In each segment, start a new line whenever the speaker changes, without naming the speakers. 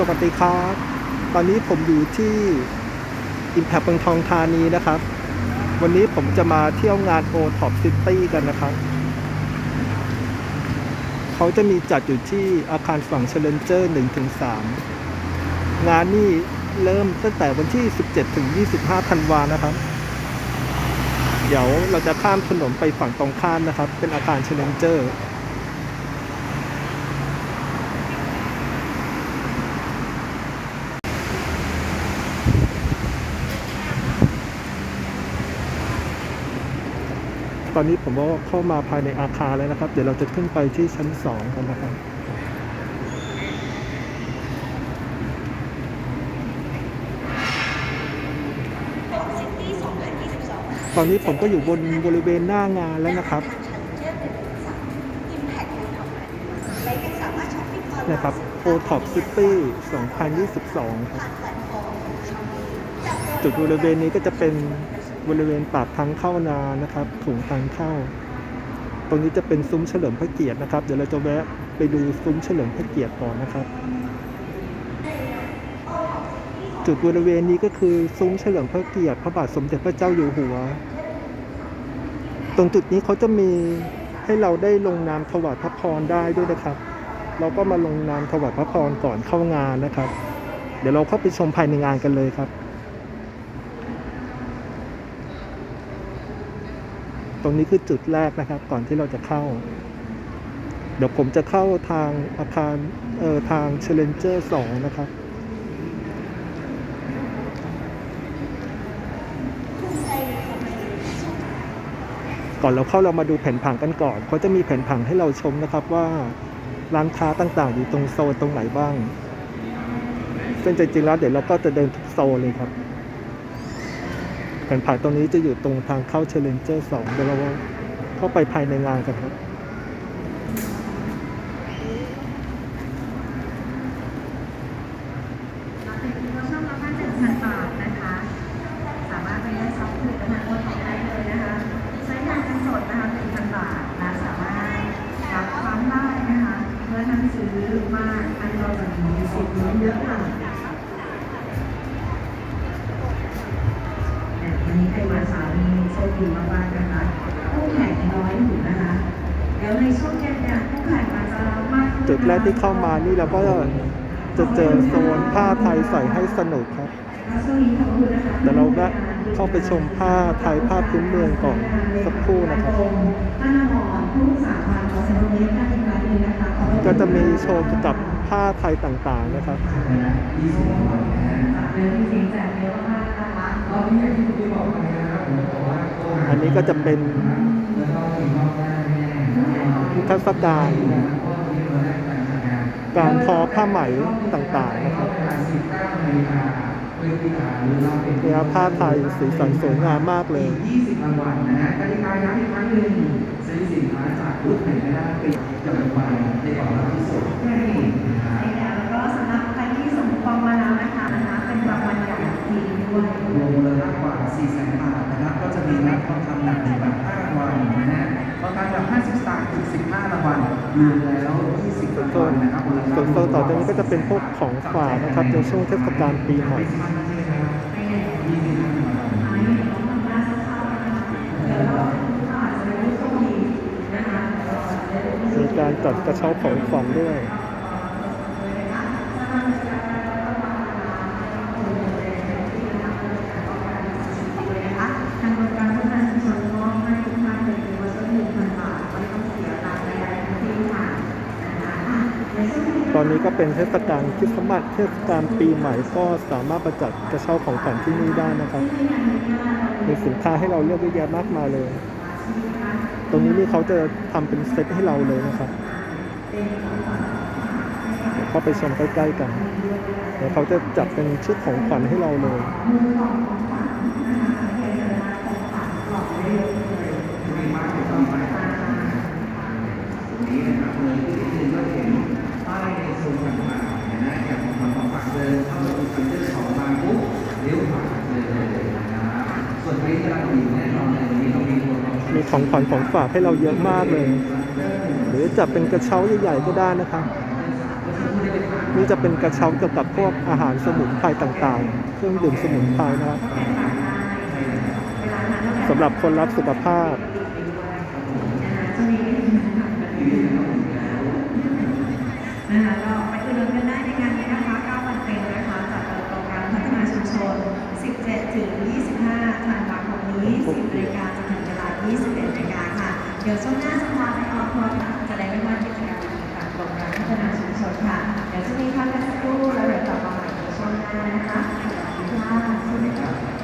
สวัสดีครับ ตอนนี้ผมอยู่ที่ Impact เมืองทองธานีนะครับ วันนี้ผมจะมาเที่ยวงาน o t o p City กันนะครับ เขาจะมีจัดอยู่ที่อาคารฝั่งเชลเลนเจอร์1-3งานนี่เริ่มตั้งแต่วันที่ 17ถึง25ธันวานะครับ เดี๋ยวเราจะข้ามถนนไปฝั่งตรงข้ามนะครับ เป็นอาคารเชลเลนเจอร์ ตอนนี้ผมก็เข้ามาภายในอาคารแล้วนะครับ เดี๋ยวเราจะขึ้นไปที่ชั้นสองกันนะครับตอนนี้ผมก็อยู่บนบริเวณหน้างานแล้วนะครับนะครับ o t o p City 2022 ครับ จุดบริเวณนี้ก็จะเป็น บริเวณปากทางเข้านานะครับถุงทางเข้า ตรงนี้จะเป็นซุ้มเฉลิมพระเกียรตินะครับ เดี๋ยวเราจะแวะไปดูซุ้มเฉลิมพระเกียรติก่อนนะครับ จุดบริเวณนี้ก็คือซุ้มเฉลิมพระเกียรติพระบาทสมเด็จพระเจ้าอยู่หัว ตรงจุดนี้เขาจะมีให้เราได้ลงนามถวายพระพรได้ด้วยนะครับ เราก็มาลงนามถวายพระพรก่อนเข้างานนะครับ เดี๋ยวเราเข้าไปชมภายในงานกันเลยครับ รงนี้คือจุดแรกนะครับ ก่อนที่เราจะเข้า เดี๋ยวผมจะเข้าทางอาคารเอ่อทางเชลเลนเจอร์สองนะครับก่อนเราเข้าเรามาดูแผนผังกันก่อนเขาจะมีแผนผังให้เราชมนะครับว่าร้านค้าต่างๆ อยู่ตรงโซนตรงไหนบ้างซึ่งจริงๆแล้วเดี๋ยวเราก็จะเดินทุกโซนเลยครับ แผนผังตรงนี้จะอยู่ตรงทางเข้าเชลเลนเจอร์สองเดี๋ยวเราเข้าไปภายในงานกันครับ
ที่เข้ามานี่
เราก็จะเจอโซนผ้าไทยใส่ให้สนุกครับเดี๋ยวเราแวะเข้าไปชมผ้าไทยผ้าพื้นเมืองก่อนสักครู่นะครับ ก็จะมีโชว์เกี่ยวกับผ้าไทยต่างๆนะครับอันนี้ก็จะเป็นนิทรรศการ การทอผ้าไหมต่างๆนะครับเนี่ยผ้าไทยสีสันสวยงามมากเลย
20รางวัลนะฮะกติกาย้ำอีกครั้งหนึ่งซื้อสินค้าจากรุ่นไหนก็ได้ปิดจำนวนวันในก่อนรับที่สุดแค่นี้นะครับ
แล้วก็สำหรับใครที่ส่งคูปองมาแล้วนะคะนะคะเป็นรางวัลใหญ่ฟรีด้วย
รวมมูลค่ากว่า4แสนบาทนะครับก็จะมีรับทองคำหนัก1บาท5รางวัลนะฮะทองคำหนัก50สตางค์ถึง15รางวัลรวมแล้ว
ส่ว
น
โซนต่อจากนี้ก็จะเป็นพวกของฝากนะครับในช่วงเทศกาลปีใหม่มีการจัดกระเช้าของขวัญด้วย
ทางโครงการพัฒนาชุมชนมอบให้ทุกท่านเป็นโปรโมชั่นหนึ่งพันบาทไม่ต้องเสียตังค์ใดๆทั้งสิ้นค่ะนะคะในช่วงนี้
ตอนนี้ ก็เป็นเทศกาลคริสต์มาสเทศกาลปีใหม่ก็สามารถประจัดกระเช้าของขวัญที่นี่ได้นะครับ มีสินค้าให้เราเลือกเยอะแยะมากมายเลย ตรงนี้นี่เขาจะทำเป็นเซตให้เราเลยนะครับเข้าไปชมใกล้ๆกันเดี๋ยวเขาจะจัดเป็นชุดของขวัญให้เราเลย
นี้นะครับ ป้ายในโซนต่างๆนะฮะอย่างของของฝากเดินเข้าสู่คันเจอร์สองมาปุ๊บเลี้ยวขวาเลยเลยนะครับส่วนใครที่กำลังอยู่แน่นอนเลยนี้เรามีตัว
มีของขวัญของฝากให้เราเยอะมากเลย หรือจะเป็นกระเช้าใหญ่ๆก็ได้นะครับ
น
นี่จะเป็นกระเช้าเกี่ยวกับพวกอาหารสมุนไพรต่างๆ เครื่องดื่มสมุนไพรนะครับสำหรับคนรักสุขภาพ
นะคะก็ไปอุดหนุนกันได้ในงานนี้นะคะ9วันเต็มนะคะจัดโครงการพัฒนาชุมชน 17ถึง25ธันวาคมนี้10นาฬิกาจนถึงเวลา21นาฬิกาค่ะ เดี๋ยวช่วงหน้าจะพาไปออกทัวร์ค่ะจะได้ไม่ว่ากิจกรรมต่างๆโครงการพัฒนาชุมชนค่ะ เดี๋ยวจะมีพักกันสักครู่แล้วเดี๋ยวกลับมาใหม่ในช่วงหน้านะคะสวัสดีค่ะสวัสดีค่ะ
อั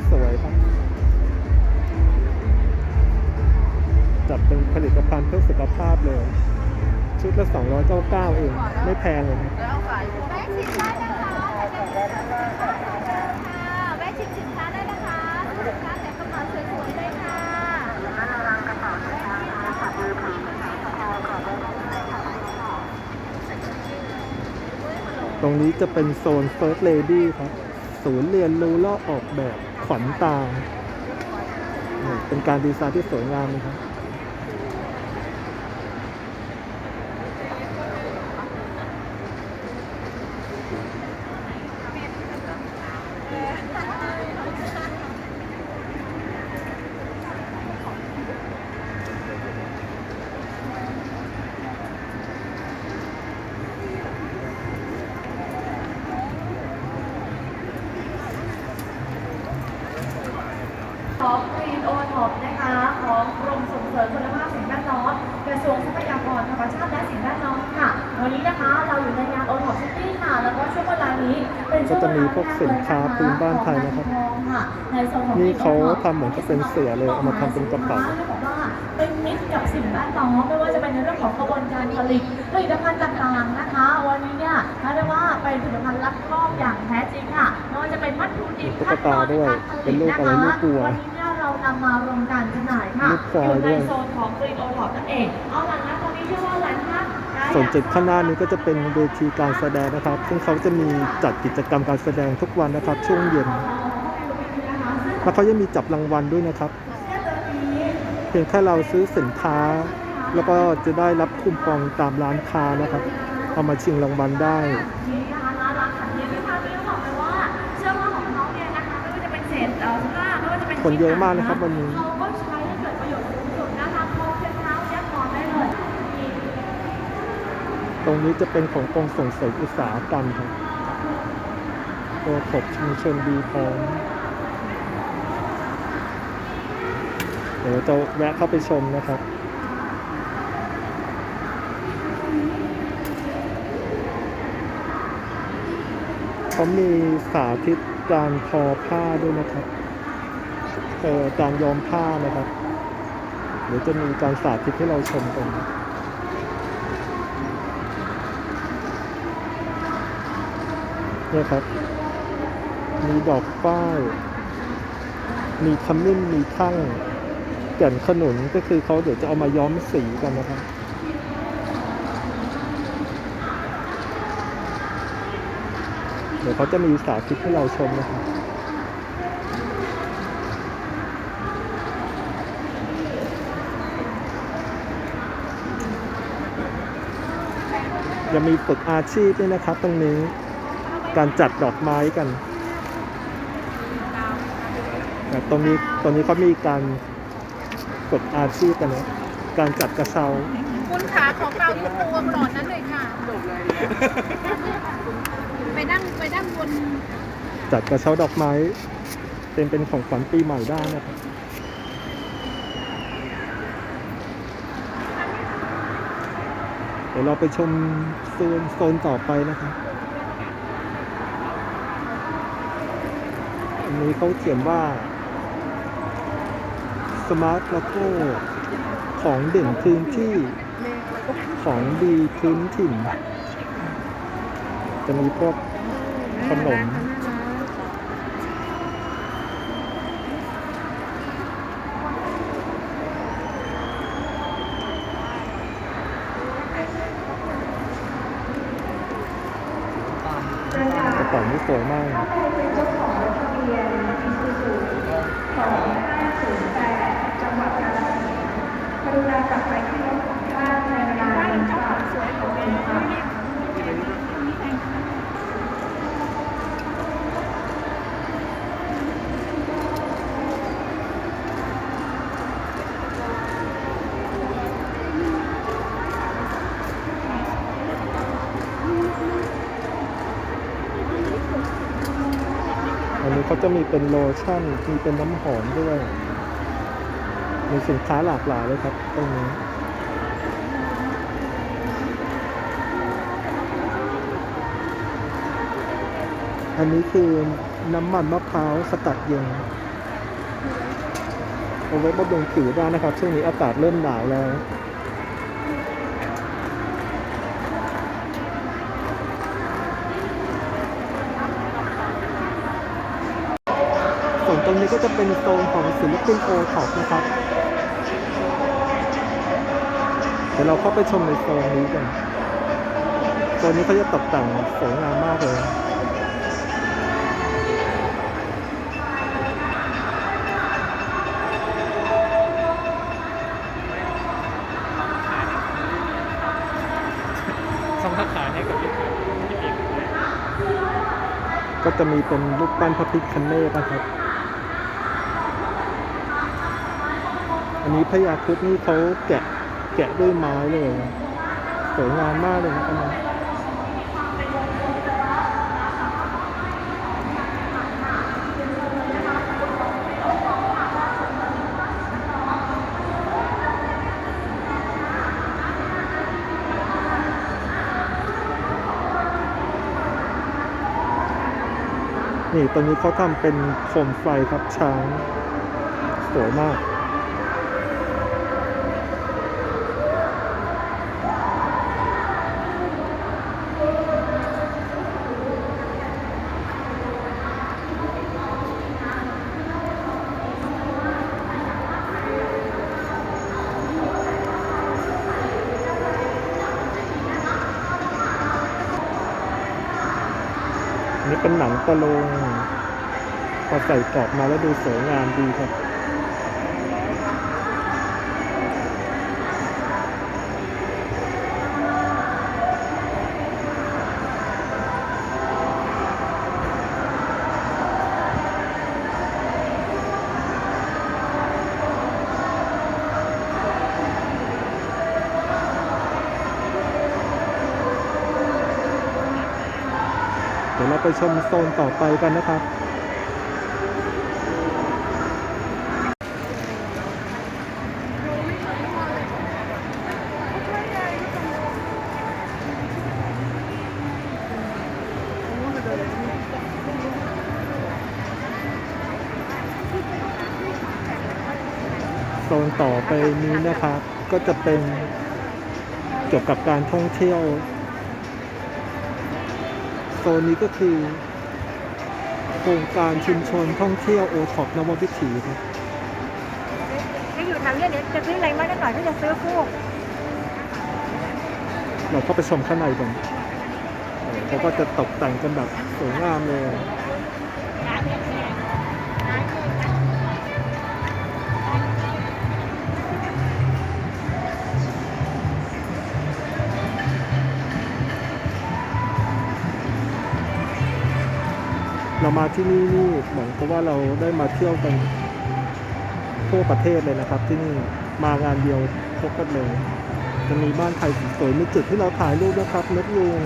็สวยครับ จัดเป็นผลิตภัณฑ์เพื่อสุขภาพเลย ชุดละ 299 เอง ไม่แพงเลยนะ
แวะชิมได้นะคะแวะชิมสินค้าได้นะคะสินค้าแต่กระเป๋าสวยๆเลยค่ะ
ตรงนี้จะเป็นโซน First Lady ครับ ศูนย์เรียนรู้และออกแบบ ขวัญตา เป็นการดีไซน์ที่สวยงามนะครับ
ของกรีนโอท็อปนะคะ ของกรมส่งเสริมคุณภาพสิ่งแวดล้อมกระทรวงทรัพยากรธรรมชาติและสิ่งแวดล้อมค่ะ วันนี้นะคะเราอยู่ในงานโอท็อปซิตี้ค่ะ แล้วก็ช่วงเวลานี้เป็นช่วงเวลา
ก็จะมีพวก สินค้าพื้นบ้านไทยนะครับ
ของค่ะในโซนของ
นี่เขาทำเหมือนกับเป็นเสือเลยเอามาทำเป็นกระเป๋า
สินค้ที่บอกว่าเป็นมิตรกับสิ่งแวดล้อมไม่ว่าจะเป็นในเรื่องของกระบวนการผลิตผลิตภัณฑ์ต่างๆนะคะ วันนี้เนี่ยเรียกได้ว่าเป็นผลิตภัณฑ์ลักครอบอย่างแท้จริงค่ะไม่ว่าจะเป็นวัตถุดิบ
ตุ๊กตาด้วยเป็นรูปอะไรรูปวัว
วันนี้เนี่ยเรานำมารวมกันจำหน่ายค่ะ
รูปควาย
อยู่
ด้
ใน
วย
โซนของกรีนโอท็อปนั่นเองเอาล่ะนะตอนนี้เชื่อว่าหลายท่านนะ
ส่วนจุดข้างหน้านี้ก็จะเป็นเวทีการแสดงนะครับ ซึ่งเขาจะมีจัดกิจกรรมการแสดงทุกวันนะครับ ช่วงเย็น แล้วเขายังมีจับรางวัลด้วยนะครับ เพียงแค่เราซื้อสินค้า แล้วก็จะได้รับคูปองตามร้านค้านะครับ เอามาชิงรางวัลได้
คนเยอะมา
กนะครับวันนี้
เขาก็ใช้ให้เกิดประโยชน์สูงสุดนะคะพกเท้าเท้ายัดนอนได้เลยนี่
ตรงนี้จะเป็นของกรมส่งเสริมอุตสาหกรรมครับตัวขบชุมชนดีพร้อมเดี๋ยวจะแวะเข้าไปชมนะครับเขามีสาธิตการทอผ้าด้วยนะครับเอ่อการย้อมผ้านะครับ เดี๋ยวจะมีการสาธิตให้เราชมกัน เนี่ยครับ มีดอกป้าย มีขมิ้น มีทั้งแก่นขนุนก็คือเขาเดี๋ยวจะเอามาย้อมสีกันนะครับเดี๋ยวเขาจะมีสาธิตให้เราชมนะครับยังมีฝึกอาชีพด้วยนะครับตรงนี้ การจัดดอกไม้กันแต่ตรงนี้ตรงนี้เขามีการฝึกอาชีพกันนะการจัดกระเช้า
คุณขาของเราอยู่ตัวกรอนนั้นเลยค่ะไปนั่งไปนั่งบน
จัดกระเช้าดอกไม้ เป็นเป็นของขวัญปีใหม่ได้นะครับเดี๋ยวเราไปชมโซนโซนต่อไปนะครับ นี้เขาเขียนว่า Smart Logo ของเด่นพื้นที่ของดีพื้นถิ่น จะมีพวกขนม กระเป๋านี่สวยมาก
ถ้าใครเป็นเจ้าของรถทะเบียน Isuzu
อันนี้เขา จะมีเป็นโลชั่น มีเป็นน้ำหอมด้วย มีสินค้าหลากหลายเลยครับ ตรงนี้อันนี้คือน้ำมันมะพร้าวสกัดเย็นเอาไว้บำรุงผิวได้นะครับ ช่วงนี้อากาศเริ่มหนาวแล้ว ส่วนต รงนี้ก็จะเป็นโซนของศิลปินโอท็อปนะครับ เดี๋ยวเราเข้าไปชมในโซนนี้กันโซนนี้เขาจะตกแต่งสวยงามมากเลย
สองทักขายให้กับพี่พี่ปิ๊กด้วย
ก็จะมีเป็นรูปปั้นพระพิฆเนศนะครับ นนี้พญาครุฑนี่เขาแกะแกะด้วยไม้เลยสวยงามมากเลยนะครับนี่ตรงนี้เขาทำเป็นโคมไฟครับช้าง สวยมาก อัน กระโลงพอใส่กรอบมาแล้วดูสวยงามดีครับ ดี๋ยวเราไปชมโซนต่อไปกันนะครับโซนต่อไปนี้นะครับ ก็จะเป็นเกี่ยวกับการท่องเที่ยว โซนนี้ก็คือ โครงการชุมชนท่องเที่ยวโอท็อปนววิถีครับ
ถ้าอยู่แถวเนี้ยเดี๋ยวจะซื้ออะไรมาได้หน่อยก็จะซื้อกุ้ง
เราเข้าไปชมข้างในกันเขาก็จะตกแต่งกันแบบสวยงามเลย เรามาที่นี่นี่เหมือนกับว่าเราได้มาเที่ยวกันทั่วประเทศเลยนะครับ ที่นี่มางานเดียวครบกันเลย จะมีบ้านไทยสวยมีจุดที่เราถ่ายรูปนะครับนกยูง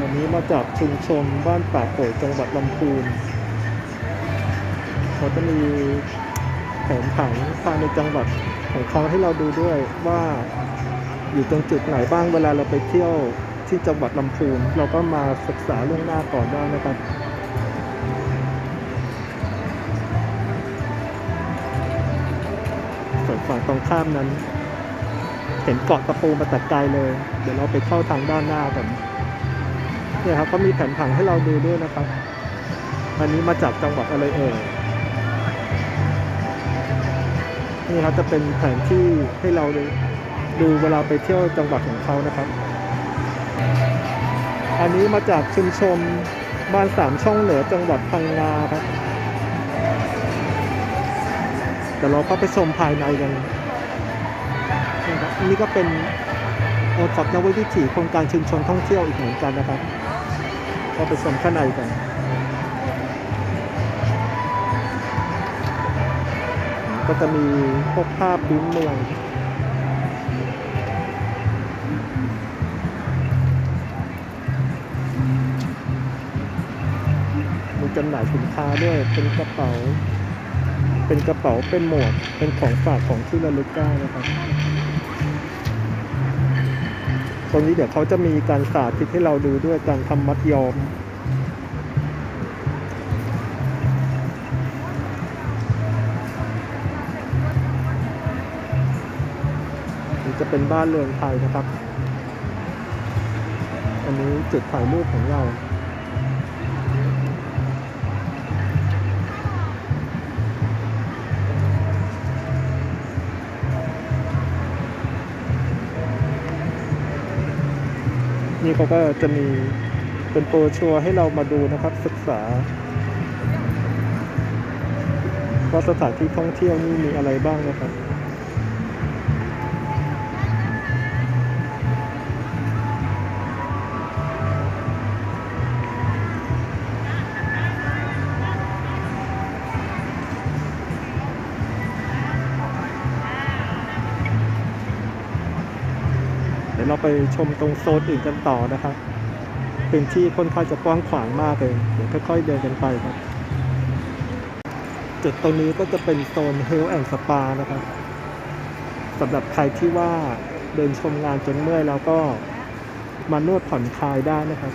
วันนี้มาจากชุมชนบ้านป่าโป่ยจังหวัดลำพูน เขาจะมีแผนผังภายในจังหวัดของเขาให้เราดูด้วยว่าอยู่ตรงจุดไหนบ้างเวลาเราไปเที่ยวที่จังหวัดลำพูนเราก็มาศึกษาล่วงหน้าก่อนได้นะครับส่วนฝั่งตรงข้ามนั้น เห็นเกาะตะปูมาแต่ไกลเลย เดี๋ยวเราไปเข้าทางด้านหน้ากันเนี่ยครับก็มีแผนผังให้เราดูด้วยนะครับ อันนี้มาจากจังหวัดอะไรเอ่ย นี่ครับจะเป็นแผนที่ให้เราดูดูเวลาไปเที่ยวจังหวัดของเขานะครับ อันนี้มาจากชุมชนบ้านสามช่องเหนือจังหวัดพังงาครับเดี๋ยวเราเข้าไปชมภายในกันนะครับอันนี้ก็เป็นโอท็อปนวัตวิถีโครงการชุมชนท่องเที่ยวอีกเหมือนกันนะครับเข้าไปชมข้างในกัน ก็จะมีพวกผ้าพื้นเมืองมีจำหน่ายสินค้าด้วยเป็นกระเป๋า เป็นกระเป๋าเป็นหมวกเป็นของฝากของที่ระลึกได้นะครับ ตรงนี้เดี๋ยวเขาจะมีการสาธิตให้เราดูด้วยการทำมัดยอม เป็นบ้านเรือนไทยนะครับ อันนี้จุดถ่ายรูปของเรานี่เขาก็จะมีเป็นโปรชัวร์ให้เรามาดูนะครับศึกษา ว่าสถานที่ท่องเที่ยวนี่มีอะไรบ้างนะครับ ชมตรงโซนอื่นกันต่อนะครับเป็นที่ค่อนข้างจะกว้างขวางมากเลย เดี๋ยวค่อยๆเดินกันไปครับ จุดตรงนี้ก็จะเป็นโซน Health and Spa นะครับสำหรับใครที่ว่าเดินชมงานจนเมื่อยแล้วก็มานวดผ่อนคลายได้นะครับ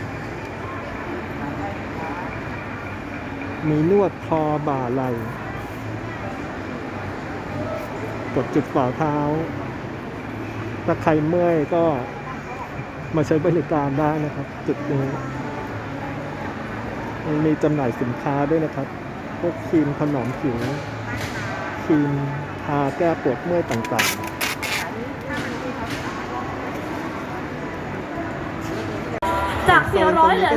มีนวดคอบ่าไหล่กดจุดฝ่าเท้าถ้าใครเมื่อยก็ มาใช้บริการได้นะครับจุดนี้มันมีจำหน่ายสินค้าด้วยนะครับ พวกครีมถนอมผิวครีมทาแก้ปวดเมื่อยต่าง
จาก 400 เหลือ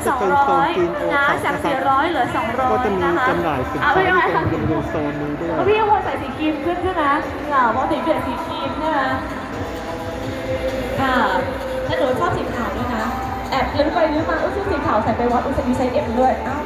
200 นะ จาก 400 เหลือ
ๆก็จะ
200
มี
นะคะ
จำหน่ายสิน
เอา
ค้า
ไป
ที่
ยังไง
เป็น
คะ
บริเวณโซนนี้ด้วย
แล้วพี่วนใส่สีครีมขึ้นใช่ไหมอ่าปกติเปลี่ยนสีครีมใช่ไหมอ่า ลื้อไปลื้อมาอุ้ยชุดสีขาวใส่ไปวัดอุ้ยมีไซส์เอ็มด้วยอ้าว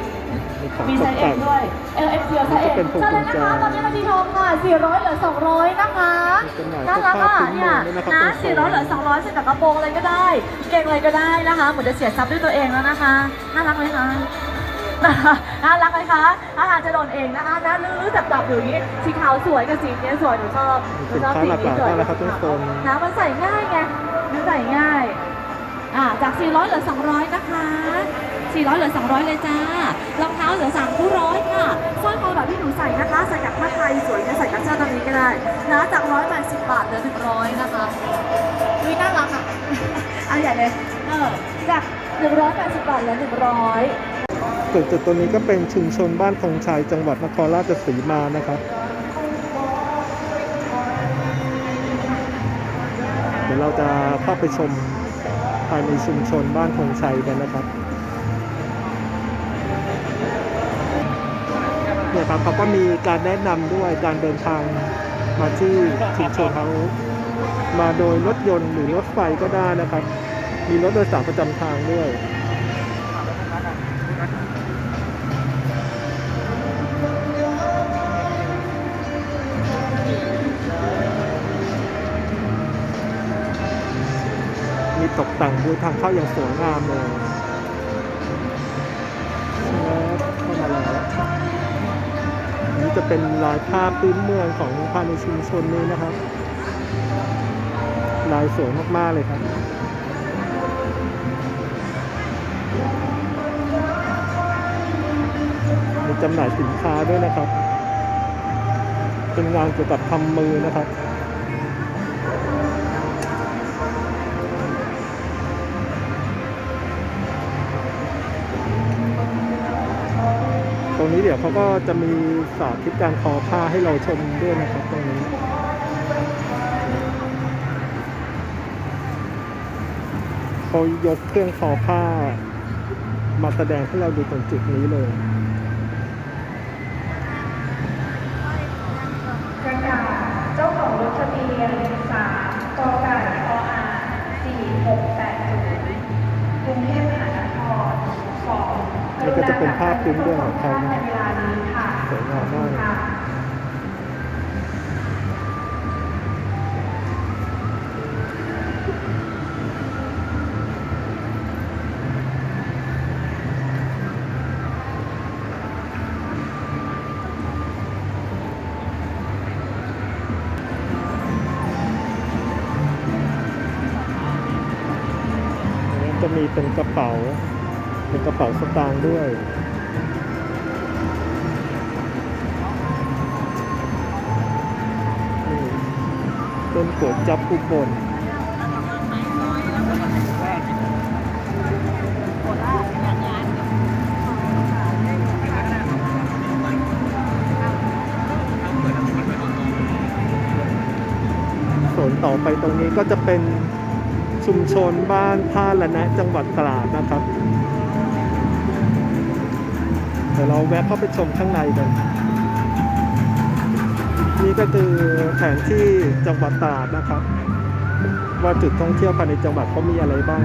มีของ
มี
ต
ไซ
ก
ส์เอ็
แต่
ม
ง
ด้วย L X เดียวไซส์เอ็ม
นี่จะเป็นพวง
ใช่เลย
กุญ
นะ
แจ
คะตอนนี้มาทีทองค่ะ 400 เหลือ 200 นะคะ
มีจำหน่าย
น่ารักอะ
พวกผ้าพื้น
เนี่ย
เมืองด้วยนะครับ
นะ
ตรงโซน
400 เหลือ 200ใส่กับกระโปรงอะไรก็ได้ เกงอะไรก็ได้นะคะเหมือนจะเสียทรัพย์ด้วยตัวเองแล้วนะคะน่ารักไหมคะน่ารักไหมคะ อาหารจะโดนเองนะคะนะลื้อๆจับๆอยู่อย่างนี้สีขาวสวยกับสีเนี้ยสวยหนูชอบหนูชอบสีนี้สวย
สินค้าหลากหลายมากนะครับทุกคน
นะมันใส่ง่ายไงมันใส่ง่าย อ่าจาก 400 เหลือ 200 นะคะ 400 เหลือ 200 เลยจ้ารองเท้าเหลือ3คู่ร้อยค่ะสร้อยคอแบบที่หนูใส่นะคะ ใส่กับผ้าไทยสวยจะใส่กับเสื้อตัวนี้ก็ได้นะจาก180บาทเหลือ100นะคะอุ้ยน่ารักอะเอาใหญ่เลยเออจาก180บาทเหลือ100
ส่วนจุดตัวนี้ก็เป็นชุมชนบ้านธงชัยจังหวัดนครราชสีมานะครับเดี๋ยวเราจะเข้าไปชมายในชุมชนบ้านคงชัยกันนะครับเนี่ยครับเขาก็มีการแนะนำด้วยการเดินทางมาที่ชุมชนเขามาโดยรถยนต์หรือรถไฟก็ได้นะครับ มีรถโดยสารประจำทางด้วย มีตกแต่งดูทางเข้าอย่างสวยงามเลยเข้ามาแล้วอันนี่จะเป็นลายผ้าพื้นเมืองของภายในชุมชนนี้นะครับ ลายสวยมากๆเลยครับมีจำหน่ายสินค้าด้วยนะครับ เป็นงานเกี่ยวกับทำมือนะครับ เดี๋ยวเขาก็จะมีสาธิตการทอผ้าให้เราชมด้วยนะครับตรงนี้เขายกเครื่องทอผ้ามาแสดงให้เราดูตรงจุดนี้เลย
ขึ้นด้วยของไทยนะครับ
สวยงามมาก
จะ
มีเป็นกระเป๋า เป็นกระเป๋าสตางค์ด้วย ต้นโกดจับผู้บนสนต่อไปตรงนี้ก็จะเป็นชุมชนบ้านท่าละนะจังหวัดตราดนะครับเดี๋ยวเราแวะเข้าไปชมข้างในกัน นี่ก็คือแผนที่จังหวัดตราดนะครับ ว่าจุดท่องเที่ยวภายในจังหวัดเขามีอะไรบ้าง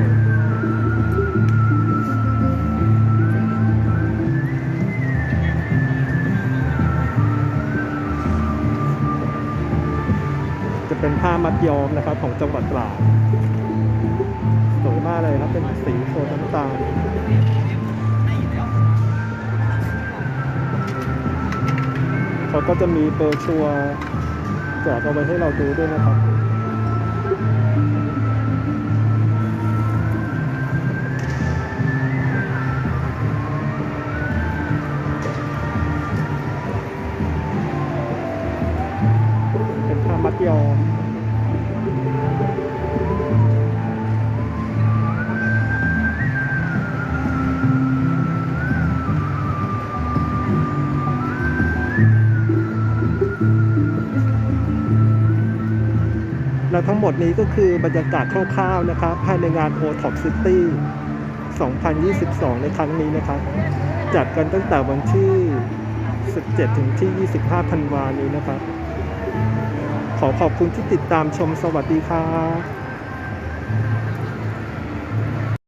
จะเป็นผ้ามัดย้อมนะครับของจังหวัดตราดสวยมากเลยครับเป็นสีโทนน้ำตาล เขาก็จะมีเบอร์ชัวแจกเอาไว้ให้เราดูด้วยนะครับเป็นผ้ามัดย้อ ทั้งหมดนี้ก็คือบรรยากาศคร่าวๆนะครับภายในงาน o t o p City 2022 ในครั้งนี้นะครับ จัดกันตั้งแต่วันที่ 17 ถึงที่ 25 ธันวานี้นะครับ ขอขอบคุณที่ติดตามชมสวัสดีครับ